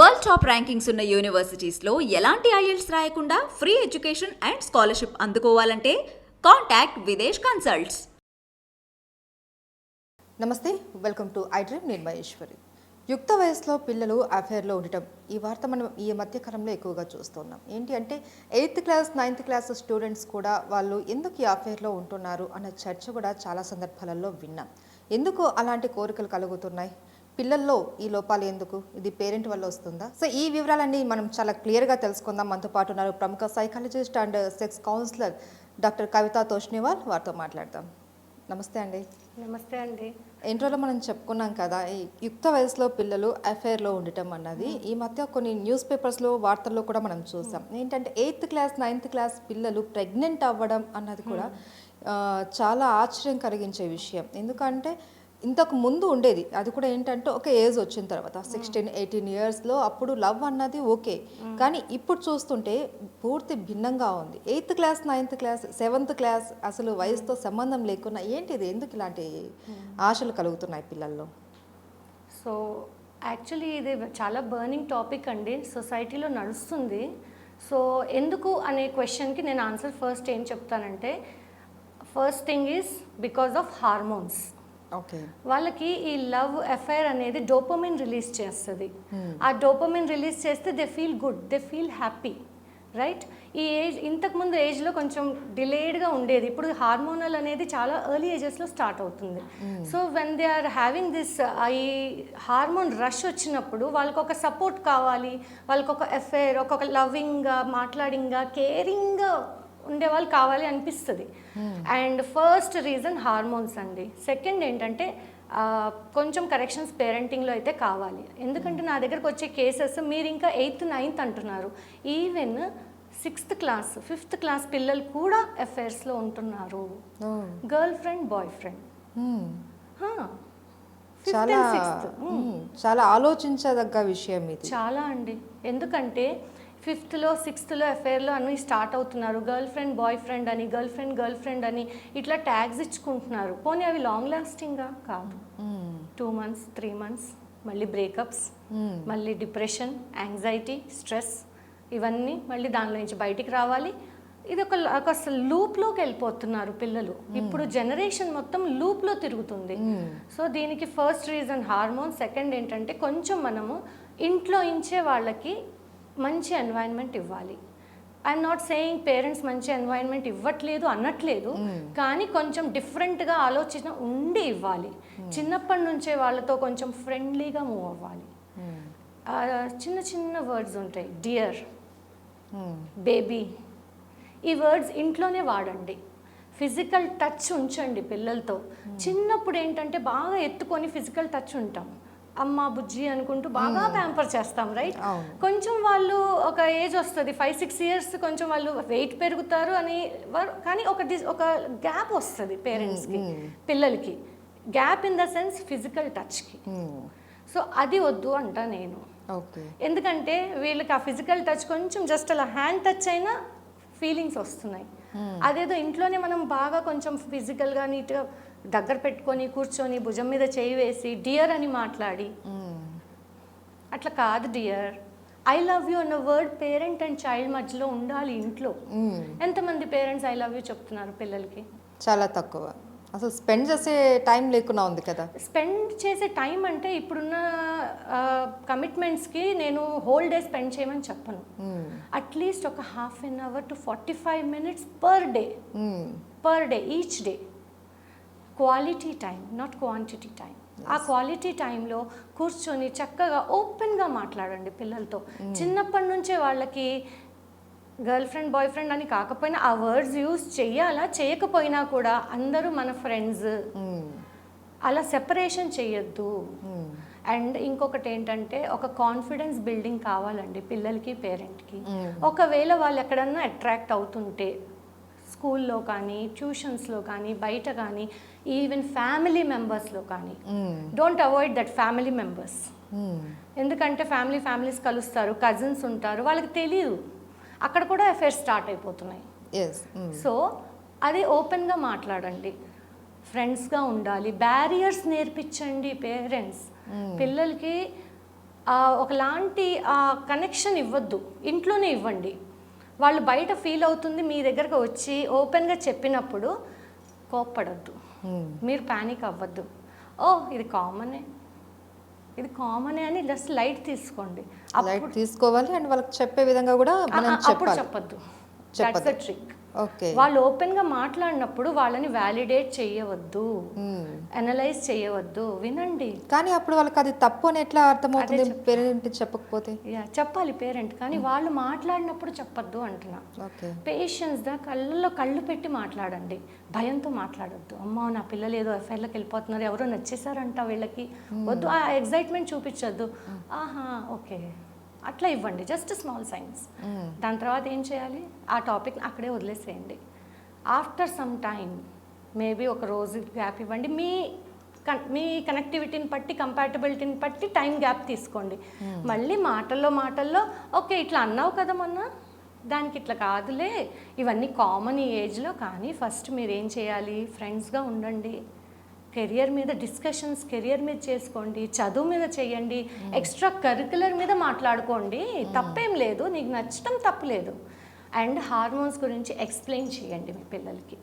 World top rankings ఉన్న యూనివర్సిటీస్లో ఎలాంటి IELTS రాయకుండా ఫ్రీ ఎడ్యుకేషన్ అండ్ స్కాలర్షిప్ అందుకోవాలంటే కాంటాక్ట్ విదేశ్ కన్సల్ట్స్. నమస్తే వెల్కమ్ టు ఐ డ్రీమ్ నేను మహేశ్వరి యుక్త వయసులో పిల్లలు అఫేర్లో ఉండటం ఈ వార్త మనం ఈ మధ్యకాలంలో ఎక్కువగా చూస్తున్నాం. ఏంటి అంటే eighth class ninth class students కూడా వాళ్ళు ఎందుకు ఈ అఫేర్లో ఉంటున్నారు అన్న చర్చ కూడా చాలా సందర్భాలలో విన్నాం. ఎందుకు అలాంటి కోరికలు కలుగుతున్నాయి? పిల్లల్లో ఈ లోపాలు ఎందుకు? ఇది పేరెంట్ వల్ల వస్తుందా? సో ఈ వివరాలన్నీ మనం చాలా క్లియర్గా తెలుసుకుందాం. మనతో పాటు ఉన్నారు ప్రముఖ psychologist and sex counsellor doctor Kavitha Toshniwal. వారితో మాట్లాడదాం. నమస్తే అండి. నమస్తే అండి. ఇంట్రోలో మనం చెప్పుకున్నాం కదా ఈ యుక్త వయసులో పిల్లలు అఫైర్లో ఉండటం అన్నది ఈ మధ్య కొన్ని న్యూస్ పేపర్స్లో వార్తల్లో కూడా మనం చూసాం. ఏంటంటే ఎయిత్ క్లాస్ నైన్త్ క్లాస్ పిల్లలు ప్రెగ్నెంట్ అవ్వడం అన్నది కూడా చాలా ఆశ్చర్యం కలిగించే విషయం. ఎందుకంటే ఇంతకు ముందు ఉండేది. అది కూడా ఏంటంటే ఒక ఏజ్ వచ్చిన తర్వాత సిక్స్టీన్ ఎయిటీన్ ఇయర్స్లో అప్పుడు లవ్ అన్నది ఓకే. కానీ ఇప్పుడు చూస్తుంటే పూర్తి భిన్నంగా ఉంది. Eighth class ninth class seventh class అసలు వయసుతో సంబంధం లేకుండా ఏంటిది ఎందుకు ఇలాంటి ఆశలు కలుగుతున్నాయి పిల్లల్లో? సో యాక్చువల్లీ ఇది చాలా బర్నింగ్ టాపిక్ అండి. సొసైటీలో నడుస్తుంది. సో ఎందుకు అనే క్వశ్చన్కి నేను ఆన్సర్ ఫస్ట్ ఏం చెప్తానంటే first thing is because of hormones. వాళ్ళకి ఈ లవ్ అఫైర్ అనేది డోపమిన్ రిలీజ్ చేస్తుంది. ఆ డోపమిన్ రిలీజ్ చేస్తే they feel good they feel happy right? ఈ ఏజ్ ఇంతకుముందు ఏజ్లో కొంచెం డిలేడ్గా ఉండేది. ఇప్పుడు హార్మోనల్ అనేది చాలా ఎర్లీ ఏజెస్లో స్టార్ట్ అవుతుంది. So when they are having this ఈ హార్మోన్ రష్ వచ్చినప్పుడు వాళ్ళకి ఒక సపోర్ట్ కావాలి వాళ్ళకి ఒక అఫైర్ ఒక్కొక్క లవింగ్గా మాట్లాడింగ్గా కేరింగ్గా ఉండే వాళ్ళు కావాలి అనిపిస్తుంది. అండ్ ఫస్ట్ రీజన్ హార్మోన్స్ అండి. సెకండ్ ఏంటంటే కొంచెం కరెక్షన్స్ పేరెంటింగ్లో అయితే కావాలి. ఎందుకంటే నా దగ్గరకు వచ్చే కేసెస్ మీరు ఇంకా ఎయిత్ నైన్త్ అంటున్నారు. Even sixth class fifth class పిల్లలు కూడా అఫైర్స్లో ఉంటున్నారు. గర్ల్ ఫ్రెండ్ బాయ్ ఫ్రెండ్ చాలా మ్మ్. చాలా ఆలోచించదగ్గ విషయం ఇది. చాలా అండి. ఎందుకంటే ఫిఫ్త్లో సిక్స్త్లో అఫైర్లో అన్నీ స్టార్ట్ అవుతున్నారు. గర్ల్ ఫ్రెండ్ బాయ్ ఫ్రెండ్ అని గర్ల్ ఫ్రెండ్ గర్ల్ ఫ్రెండ్ అని ఇట్లా ట్యాగ్స్ ఇచ్చుకుంటున్నారు. పోనీ అవి లాంగ్ లాస్టింగ్గా కాదు. టూ మంత్స్ త్రీ మంత్స్ మళ్ళీ బ్రేకప్స్ మళ్ళీ డిప్రెషన్ యాంగ్జైటీ స్ట్రెస్ ఇవన్నీ మళ్ళీ దానిలో నుంచి బయటికి రావాలి. ఇది ఒక ఒక లూప్లోకి వెళ్ళిపోతున్నారు పిల్లలు. ఇప్పుడు జనరేషన్ మొత్తం లూప్లో తిరుగుతుంది. సో దీనికి ఫస్ట్ రీజన్ హార్మోన్ సెకండ్ ఏంటంటే కొంచెం మనము ఇంట్లో ఇంచే వాళ్ళకి మంచి ఎన్వైరన్మెంట్ ఇవ్వాలి. ఐఎమ్ నాట్ సేయింగ్ పేరెంట్స్ మంచి ఎన్వైరన్మెంట్ ఇవ్వట్లేదు అనట్లేదు కానీ కొంచెం డిఫరెంట్గా ఆలోచన ఉండి ఇవ్వాలి. చిన్నప్పటి నుంచే వాళ్ళతో కొంచెం ఫ్రెండ్లీగా మూవ్ అవ్వాలి. ఆ, చిన్న చిన్న వర్డ్స్ ఉంటాయి. డియర్. బేబీ ఈ వర్డ్స్ ఇంట్లోనే వాడండి. ఫిజికల్ టచ్ ఉంచండి పిల్లలతో. చిన్నప్పుడు ఏంటంటే బాగా ఎత్తుకొని ఫిజికల్ టచ్ ఉంటాం. అమ్మ బుజ్జి అనుకుంటూ బాగా ప్యాంపర్ చేస్తాం రైట్. కొంచెం వాళ్ళు ఒక ఏజ్ వస్తుంది ఫైవ్ సిక్స్ ఇయర్స్ కొంచెం వాళ్ళు వెయిట్ పెరుగుతారు అని వర్- కానీ ఒక dis- ఒక గ్యాప్ వస్తుంది పేరెంట్స్కి పిల్లలకి. Gap in the sense physical టచ్కి. So అది వద్దు అంట నేను. ఓకే. ఎందుకంటే వీళ్ళకి ఆ ఫిజికల్ టచ్ కొంచెం జస్ట్ అలా హ్యాండ్ టచ్ అయినా ఫీలింగ్స్ వస్తున్నాయి. అదేదో ఇంట్లోనే మనం బాగా కొంచెం ఫిజికల్గా నీట్గా దగ్గర పెట్టుకొని కూర్చొని భుజం మీద చేయి వేసి డియర్ అని మాట్లాడి. అట్లా కాదు డియర్ ఐ లవ్ యూ అన్న వర్డ్ పేరెంట్ అండ్ చైల్డ్ మధ్యలో ఉండాలి ఇంట్లో. ఎంతమంది పేరెంట్స్ ఐ లవ్ యూ చెప్తున్నారు పిల్లలకి చాలా తక్కువ అసలు స్పెండ్ చేసే టైం లేకుండా ఉంది కదా స్పెండ్ చేసే టైం అంటే ఇప్పుడున్న కమిట్మెంట్స్కి నేను హోల్ డే స్పెండ్ చేయమని చెప్పను. అట్లీస్ట్ ఒక half an hour to forty five minutes per day. Per day each day quality time not quantity time ఆ క్వాలిటీ టైంలో కూర్చొని చక్కగా ఓపెన్గా మాట్లాడండి పిల్లలతో. చిన్నప్పటి నుంచే వాళ్ళకి గర్ల్ ఫ్రెండ్ బాయ్ ఫ్రెండ్ అని కాకపోయినా ఆ వర్డ్స్ యూజ్ చెయ్యాలా చేయకపోయినా కూడా అందరూ మన ఫ్రెండ్స్. అలా సెపరేషన్ చేయొద్దు. అండ్ ఇంకొకటి ఏంటంటే ఒక కాన్ఫిడెన్స్ బిల్డింగ్ కావాలండి పిల్లలకి పేరెంట్కి ఒకవేళ వాళ్ళు ఎక్కడన్నా అట్రాక్ట్ అవుతుంటే స్కూల్లో కానీ ట్యూషన్స్లో కానీ బయట కానీ ఈవెన్ ఫ్యామిలీ మెంబర్స్లో కానీ. Don't avoid that family members. ఎందుకంటే ఫ్యామిలీ ఫ్యామిలీస్ కలుస్తారు కజిన్స్ ఉంటారు వాళ్ళకి తెలియదు అక్కడ కూడా అఫేర్స్ స్టార్ట్ అయిపోతున్నాయి. సో అది ఓపెన్గా మాట్లాడండి. ఫ్రెండ్స్గా ఉండాలి. బ్యారియర్స్ నేర్పించండి పేరెంట్స్ పిల్లలకి ఆ, ఒకలాంటి కనెక్షన్ ఇవ్వద్దు. ఇంట్లోనే ఇవ్వండి. వాళ్ళు బయట ఫీల్ అవుతుంది మీ దగ్గరకు వచ్చి ఓపెన్గా చెప్పినప్పుడు కోప్పడద్దు. మీరు ప్యానిక్ అవ్వద్దు. ఓ ఇది కామనే ఇది కామనే అని జస్ట్ లైట్ తీసుకోండి. లైట్ తీసుకోవాలి అండ్ వాళ్ళకి చెప్పే విధంగా కూడా మనం అప్పుడు చెప్పొద్దు. చెప్పొద్దు. That's trick okay. వాళ్ళు ఓపెన్గా మాట్లాడినప్పుడు వాళ్ళని వ్యాలిడేట్ చేయవద్దు. అనలైజ్ చేయవద్దు. వినండి. కానీ అప్పుడు వాళ్ళకి అది తప్పు అని ఎట్లా అర్థమవుతుంది? పేరెంట్ చెప్పకపోతే? యా చెప్పాలి పేరెంట్. కానీ వాళ్ళు మాట్లాడినప్పుడు చెప్పొద్దు అంటున్నా. ఓకే. పేషెన్స్గా కళ్ళల్లో కళ్ళు పెట్టి మాట్లాడండి. భయంతో మాట్లాడొద్దు. అమ్మో నా పిల్లలు ఏదో ఎఫ్ఐఆర్లోకి వెళ్ళిపోతున్నారు. ఎవరో నచ్చేసారంట వీళ్ళకి. వద్దు. ఆ ఎగ్జైట్మెంట్ చూపించొద్దు. ఆహా ఓకే. అట్లా ఇవ్వండి జస్ట్ స్మాల్ సైన్స్ దాని తర్వాత ఏం చేయాలి? ఆ టాపిక్ అక్కడే వదిలేసేయండి. ఆఫ్టర్ సమ్ టైం మేబీ ఒక రోజు గ్యాప్ ఇవ్వండి. మీ మీ కనెక్టివిటీని బట్టి కంపాటబిలిటీని బట్టి టైం గ్యాప్ తీసుకోండి. మళ్ళీ మాటల్లో మాటల్లో ఓకే ఇట్లా అన్నావు కదా మొన్న? దానికి ఇట్లా కాదులే. ఇవన్నీ కామన్ ఈ ఏజ్లో కానీ ఫస్ట్ మీరు ఏం చేయాలి? ఫ్రెండ్స్గా ఉండండి. కెరియర్ మీద డిస్కషన్స్ కెరియర్ మీద చేసుకోండి చదువు మీద చేయండి ఎక్స్ట్రా కరికులర్ మీద మాట్లాడుకోండి. తప్పేం లేదు నీకు నచ్చటం తప్పులేదు అండ్ హార్మోన్స్ గురించి ఎక్స్ప్లెయిన్ చేయండి మీ పిల్లలకి.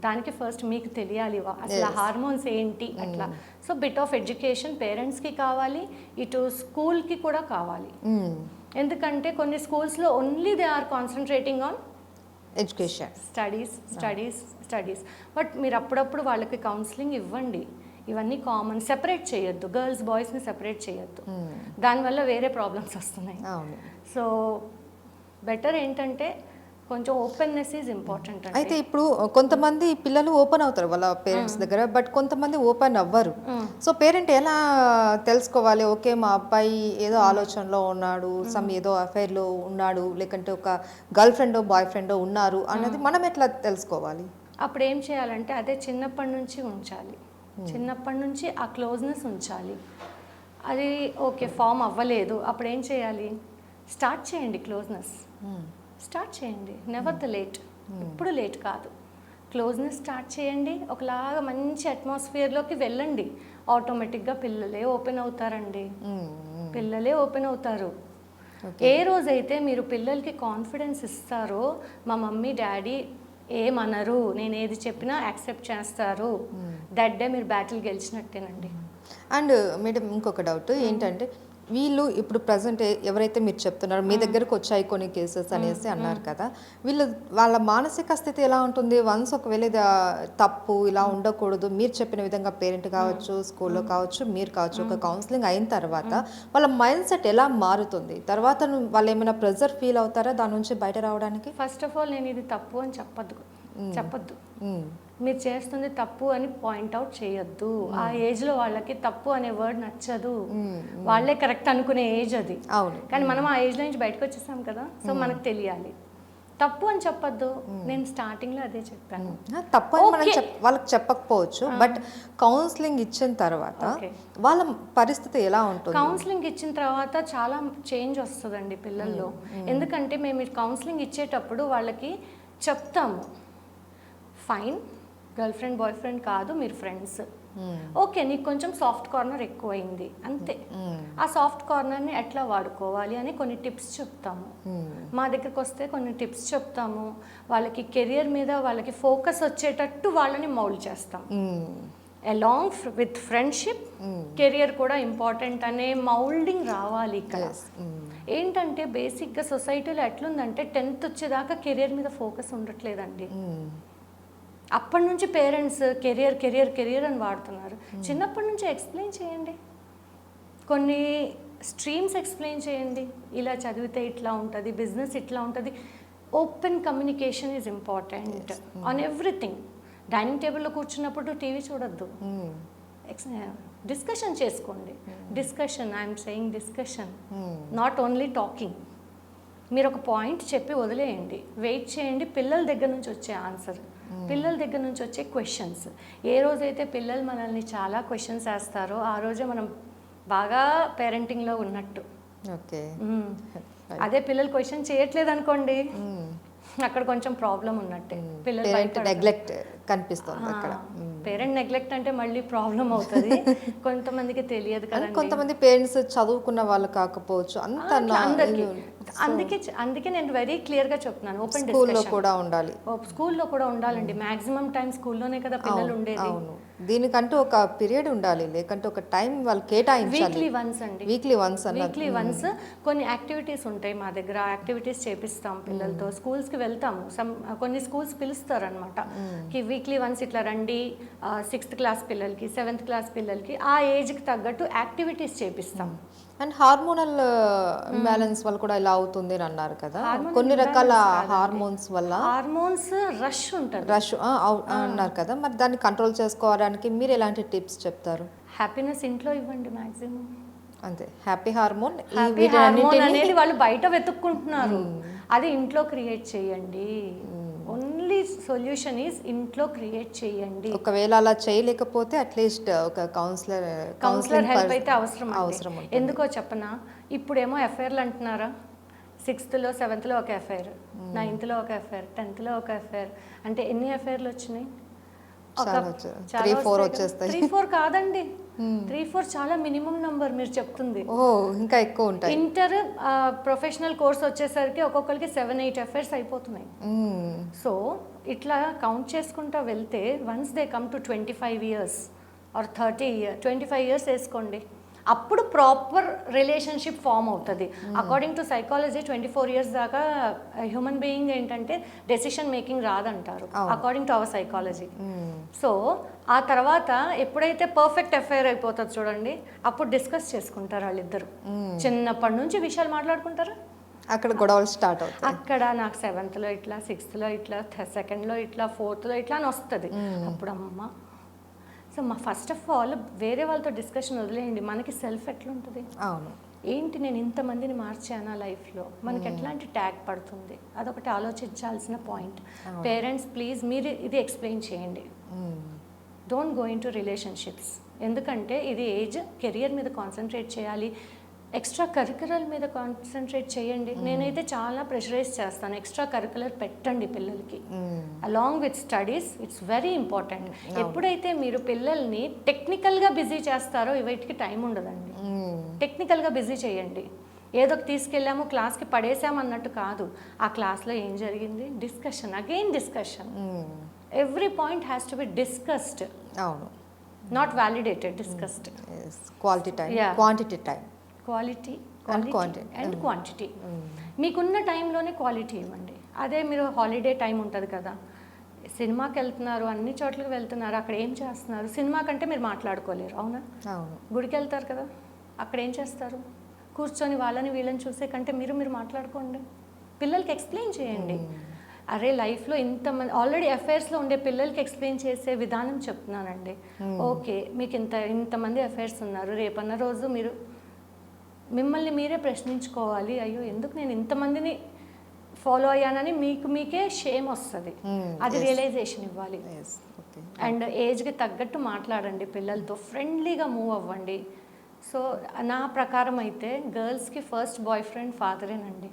దానికి ఫస్ట్ మీకు తెలియాలి వా- అసలు హార్మోన్స్ ఏంటి అట్లా. సో బిట్ ఆఫ్ ఎడ్యుకేషన్ పేరెంట్స్కి కావాలి ఇటు స్కూల్కి కూడా కావాలి. ఎందుకంటే కొన్ని స్కూల్స్లో only they are concentrating on education studies studies studies but మీరు అప్పుడప్పుడు వాళ్ళకి కౌన్సిలింగ్ ఇవ్వండి. ఇవన్నీ కామన్ సెపరేట్ చేయొద్దు. గర్ల్స్ బాయ్స్ని సెపరేట్ చేయొద్దు. దానివల్ల వేరే ప్రాబ్లమ్స్ వస్తున్నాయి. సో బెటర్ ఏంటంటే కొంచెం ఓపెన్నెస్ ఈజ్ ఇంపార్టెంట్ అయితే ఇప్పుడు కొంతమంది పిల్లలు ఓపెన్ అవుతారు వాళ్ళ పేరెంట్స్ దగ్గర బట్ కొంతమంది ఓపెన్ అవ్వరు. సో పేరెంట్ ఎలా తెలుసుకోవాలి? ఓకే మా అబ్బాయి ఏదో ఆలోచనలో ఉన్నాడు సమ్ ఏదో affair లో ఉన్నాడు లేకంటే ఒక గర్ల్ ఫ్రెండ్ బాయ్ ఫ్రెండ్ ఉన్నారు అన్నది మనం ఎట్లా తెలుసుకోవాలి? అప్పుడు ఏం చేయాలంటే అదే చిన్నప్పటి నుంచి ఉంచాలి. చిన్నప్పటి నుంచి ఆ క్లోజ్నెస్ ఉంచాలి. అది ఓకే ఫామ్ అవ్వలేదు. అప్పుడు ఏం చేయాలి? స్టార్ట్ చేయండి క్లోజ్నెస్ స్టార్ట్ చేయండి. నెవర్ ద లేట్ ఎప్పుడు లేట్ కాదు. క్లోజ్నెస్ స్టార్ట్ చేయండి. ఒకలాగా మంచి అట్మాస్ఫియర్లోకి వెళ్ళండి. ఆటోమేటిక్గా పిల్లలే ఓపెన్ అవుతారండి. పిల్లలే ఓపెన్ అవుతారు. ఏ రోజైతే మీరు పిల్లలకి కాన్ఫిడెన్స్ ఇస్తారో మా మమ్మీ డాడీ ఏమనరు. నేను ఏది చెప్పినా యాక్సెప్ట్ చేస్తారు. దట్ డే మీరు బ్యాటిల్ గెలిచినట్టేనండి. అండ్ మేడం ఇంకొక డౌట్ ఏంటంటే వీళ్ళు ఇప్పుడు ప్రజెంట్ ఎవరైతే మీరు చెప్తున్నారో మీ దగ్గరకు వచ్చాయి కొన్ని కేసెస్ అనేసి అన్నారు కదా. వీళ్ళు వాళ్ళ మానసిక స్థితి ఎలా ఉంటుంది? వన్స్ ఒకవేళ తప్పు ఇలా ఉండకూడదు మీరు చెప్పిన విధంగా పేరెంట్ కావచ్చు స్కూల్లో కావచ్చు మీరు కావచ్చు ఒక కౌన్సిలింగ్ అయిన తర్వాత వాళ్ళ మైండ్ సెట్ ఎలా మారుతుంది? తర్వాత వాళ్ళు ఏమైనా ప్రెజర్ ఫీల్ అవుతారా దాని నుంచి బయట రావడానికి? ఫస్ట్ ఆఫ్ ఆల్ నేను ఇది తప్పు అని చెప్పద్దు. చెప్పద్దు. మీరు చేస్తుంది తప్పు అని పాయింట్ అవుట్ చేయొద్దు. ఆ ఏజ్లో వాళ్ళకి తప్పు అనే వర్డ్ నచ్చదు. వాళ్ళే కరెక్ట్ అనుకునే ఏజ్ అది. అవును. కానీ మనం ఆ ఏజ్లో నుంచి బయటకు వచ్చేసాం కదా సో మనకు తెలియాలి. తప్పు అని చెప్పొద్దు. నేను స్టార్టింగ్లో అదే చెప్పాను. తప్పు అని మనం వాళ్ళకి చెప్పకపోవచ్చు బట్ కౌన్సిలింగ్ ఇచ్చిన తర్వాత. వాళ్ళ పరిస్థితి ఎలా ఉంటుంది? కౌన్సిలింగ్ ఇచ్చిన తర్వాత చాలా చేంజ్ వస్తుందండి పిల్లల్లో. ఎందుకంటే మేము కౌన్సిలింగ్ ఇచ్చేటప్పుడు వాళ్ళకి చెప్తాము. Fine girl friend boy friend కాదు మీరు ఫ్రెండ్స్. ఓకే నీకు కొంచెం సాఫ్ట్ కార్నర్ ఎక్కువైంది అంతే. ఆ సాఫ్ట్ కార్నర్ని ఎట్లా వాడుకోవాలి అని కొన్ని టిప్స్ చెప్తాము. మా దగ్గరికి వస్తే కొన్ని టిప్స్ చెప్తాము. వాళ్ళకి కెరియర్ మీద వాళ్ళకి ఫోకస్ వచ్చేటట్టు వాళ్ళని మౌల్డ్ చేస్తాం. అలాంగ్ విత్ ఫ్రెండ్షిప్ కెరియర్ కూడా ఇంపార్టెంట్ అనే మౌల్డింగ్ రావాలి ఇక్కడ. ఏంటంటే బేసిక్గా సొసైటీలో ఎట్లుందంటే టెన్త్ వచ్చేదాకా కెరియర్ మీద ఫోకస్ ఉండట్లేదండి. అప్పటి నుంచి పేరెంట్స్ కెరియర్ కెరియర్ కెరియర్ అని వాడుతున్నారు. చిన్నప్పటి నుంచి ఎక్స్ప్లెయిన్ చేయండి. కొన్ని స్ట్రీమ్స్ ఎక్స్ప్లెయిన్ చేయండి. ఇలా చదివితే ఇట్లా ఉంటుంది బిజినెస్ ఇట్లా ఉంటుంది. Open communication is important on everything. Dining టేబుల్లో కూర్చున్నప్పుడు టీవీ చూడొద్దు. డిస్కషన్ చేసుకోండి. Discussion I'm saying discussion. Not only talking. మీరు ఒక పాయింట్ చెప్పి వదిలేయండి. వెయిట్ చేయండి పిల్లల దగ్గర నుంచి వచ్చే ఆన్సర్. పిల్లల దగ్గర నుంచి వచ్చే క్వశ్చన్స్ ఏ రోజైతే పిల్లలు మనల్ని చాలా క్వశ్చన్స్ వేస్తారో ఆ రోజే మనం బాగా పేరెంటింగ్లో ఉన్నట్టు. ఓకే. అదే పిల్లలు క్వశ్చన్ చేయట్లేదు అనుకోండి అక్కడ కొంచెం ప్రాబ్లం ఉన్నట్టే. పేరెంట్ నెగ్లెక్ట్ కనిపిస్తుంది అక్కడ. పేరెంట్ నెగ్లెక్ట్ అంటే మళ్ళీ ప్రాబ్లం అవుతుంది. కొంతమందికి తెలియదు కదండి. కొంతమంది పేరెంట్స్ చదువుకున్న వాళ్ళు కాకపోవచ్చు అంత అందరికీ. అందుకే అందుకే నేను వెరీ క్లియర్గా చెప్తున్నాను ఓపెన్ స్కూల్లో కూడా ఉండాలి. స్కూల్లో కూడా ఉండాలండి. మాక్సిమం టైం స్కూల్లోనే కదా పిల్లలు ఉండేది. అవును. దీనికంటూ ఒక పీరియడ్ ఉండాలి లేకంటే ఒక టైం వాళ్ళు కేటాయించాలి. వీక్లీ వన్స్ అండి. వీక్లీ వన్స్ అన్న వీక్లీ వన్స్ కొన్ని యాక్టివిటీస్ ఉంటాయి మా దగ్గర. యాక్టివిటీస్ చేపిస్తాం పిల్లలతో. స్కూల్స్కి వెళ్తాము. సమ్ కొన్ని స్కూల్స్ పిలుస్తారు కి వీక్లీ వన్స్ ఇట్లా రండి సిక్స్త్ క్లాస్ పిల్లలకి సెవెంత్ క్లాస్ పిల్లలకి ఆ ఏజ్కి తగ్గట్టు యాక్టివిటీస్ చేపిస్తాం. అండ్ హార్మోనల్ బ్యాలెన్స్ వల్ల కూడా ఇలా అవుతుంది అని అన్నారు కదా? కొన్ని రకాల హార్మోన్స్ వల్ల? హార్మోన్స్ రష్ ఉంటుంది. రష్ అన్నారు కదా. మరి దాన్ని కంట్రోల్ చేసుకోవడానికి మీరు ఎలాంటి టిప్స్ చెప్తారు? హ్యాపీనెస్ ఇంట్లో ఇవ్వండి మాక్సిమం అంతే. హ్యాపీ హార్మోన్ అనేది వాళ్ళు బయట వెతుక్కుంటున్నారు. అది ఇంట్లో క్రియేట్ చేయండి. ఓన్లీ సొల్యూషన్ ఈజ్ ఇంట్లో క్రియేట్ చేయండి. ఒకవేళ అలా చేయలేకపోతే అట్లీస్ట్ ఒక కౌన్సిలర్ కౌన్సిలర్ హెల్ప్ అయితే అవసరం. అవసరం. ఎందుకో చెప్పనా? ఇప్పుడేమో ఎఫ్ఐఆర్లు అంటున్నారా? సిక్స్త్లో సెవెంత్లో ఒక ఎఫ్ఐఆర్ నైన్త్లో ఒక ఎఫ్ఐఆర్ టెన్త్లో ఒక ఎఫ్ఐఆర్ అంటే ఎన్ని ఎఫ్ఐఆర్లు వచ్చినాయి. త్రీ ఫోర్ కాదండి. త్రీ ఫోర్ చాలా మినిమం నంబర్ మీరు చెప్తుంది. ఓ ఇంకా ఎక్కువ ఉంటాయి. ఇంటర్ ప్రొఫెషనల్ కోర్స్ వచ్చేసరికి ఒక్కొక్కరికి సెవెన్ ఎయిట్ ఎఫ్ఐఆర్స్ అయిపోతున్నాయి. సో ఇట్లా కౌంట్ చేసుకుంటా వెళ్తే once they come to twenty five years or thirty year twenty five years వేసుకోండి. అప్పుడు ప్రాపర్ రిలేషన్షిప్ ఫామ్ అవుతుంది. According to psychology twenty four years దాకా హ్యూమన్ బీయింగ్ ఏంటంటే decision making రాదంటారు. According to our psychology so ఆ తర్వాత ఎప్పుడైతే perfect FIR అయిపోతుంది చూడండి అప్పుడు డిస్కస్ చేసుకుంటారు వాళ్ళిద్దరు. చిన్నప్పటి నుంచి విషయాలు మాట్లాడుకుంటారు? అక్కడ గొడవలు స్టార్ట్ అవుతాయి. అక్కడ నాకు సెవెంత్లో ఇట్లా సిక్స్త్లో ఇట్లా సెకండ్లో ఇట్లా ఫోర్త్లో ఇట్లా అని వస్తుంది. అప్పుడు అమ్మ సో మా ఫస్ట్ ఆఫ్ ఆల్ వేరే వాళ్ళతో డిస్కషన్ వదిలేయండి. మనకి సెల్ఫ్ ఎట్లుంటుంది? అవును. ఏంటి నేను ఇంతమందిని మార్చానా లైఫ్లో? మనకి ఎట్లాంటి ట్యాగ్ పడుతుంది? అదొకటి ఆలోచించాల్సిన పాయింట్ పేరెంట్స్ ప్లీజ్ మీరు ఇది ఎక్స్ప్లెయిన్ చేయండి. Don't go in to relationships ఎందుకంటే ఇది ఏజ్ కెరియర్ మీద కాన్సన్ట్రేట్ చేయాలి. ఎక్స్ట్రా కరికులర్ మీద కాన్సన్ట్రేట్ చేయండి. నేనైతే చాలా ప్రెషరైజ్ చేస్తాను. ఎక్స్ట్రా కరికులర్ పెట్టండి పిల్లలకి. Along with studies it's very important ఎప్పుడైతే మీరు పిల్లల్ని టెక్నికల్గా బిజీ చేస్తారో వీటికి టైం ఉండదండి. టెక్నికల్గా బిజీ చేయండి. ఏదో ఒక తీసుకెళ్ళాము క్లాస్కి పడేసాము అన్నట్టు కాదు. ఆ క్లాస్లో ఏం జరిగింది? Discussion again discussion. Every point has to be discussed అవును. Not validated discussed quality time. Quantity time quality. And quantity మీకున్న టైంలోనే క్వాలిటీ ఇవ్వండి. అదే మీరు హాలిడే టైం ఉంటుంది కదా. సినిమాకి వెళ్తున్నారు అన్ని చోట్లకి వెళ్తున్నారు అక్కడ ఏం చేస్తున్నారు? సినిమా కంటే మీరు మాట్లాడుకోలేరు అవునా? అవును. గుడికి వెళ్తారు కదా. అక్కడ ఏం చేస్తారు? కూర్చొని వాళ్ళని వీళ్ళని చూసే కంటే మీరు మీరు మాట్లాడుకోండి. పిల్లలకి ఎక్స్ప్లెయిన్ చేయండి. అరే లైఫ్లో ఇంతమంది ఆల్రెడీ అఫైర్స్లో ఉండే పిల్లలకి ఎక్స్ప్లెయిన్ చేసే విధానం చెప్తున్నానండి. ఓకే మీకు ఇంత ఇంతమంది అఫైర్స్ ఉన్నారు. రేపన్న రోజు మీరు మిమ్మల్ని మీరే ప్రశ్నించుకోవాలి. అయ్యో ఎందుకు నేను ఇంతమందిని ఫాలో అయ్యానని మీకు మీకే షేమ్ వస్తుంది. Hmm, అది రియలైజేషన్ ఇవ్వాలి. అండ్ ఏజ్కి తగ్గట్టు మాట్లాడండి పిల్లలతో ఫ్రెండ్లీగా మూవ్ అవ్వండి. సో నా ప్రకారం అయితే గర్ల్స్కి ఫస్ట్ బాయ్ ఫ్రెండ్ ఫాదరేనండి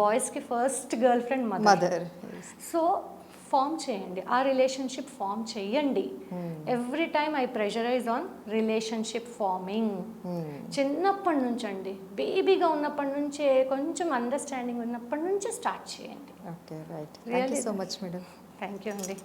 బాయ్స్కి first girlfriend mother mother so form చేయండి. ఆ రిలేషన్షిప్ ఫామ్ చేయండి. Every time I pressurise on relationship forming చిన్నప్పటి నుంచి అండి బేబీగా ఉన్నప్పటి నుంచే కొంచెం అండర్స్టాండింగ్ ఉన్నప్పటి నుంచే స్టార్ట్ చేయండి okay right you so much madam thank you అండి.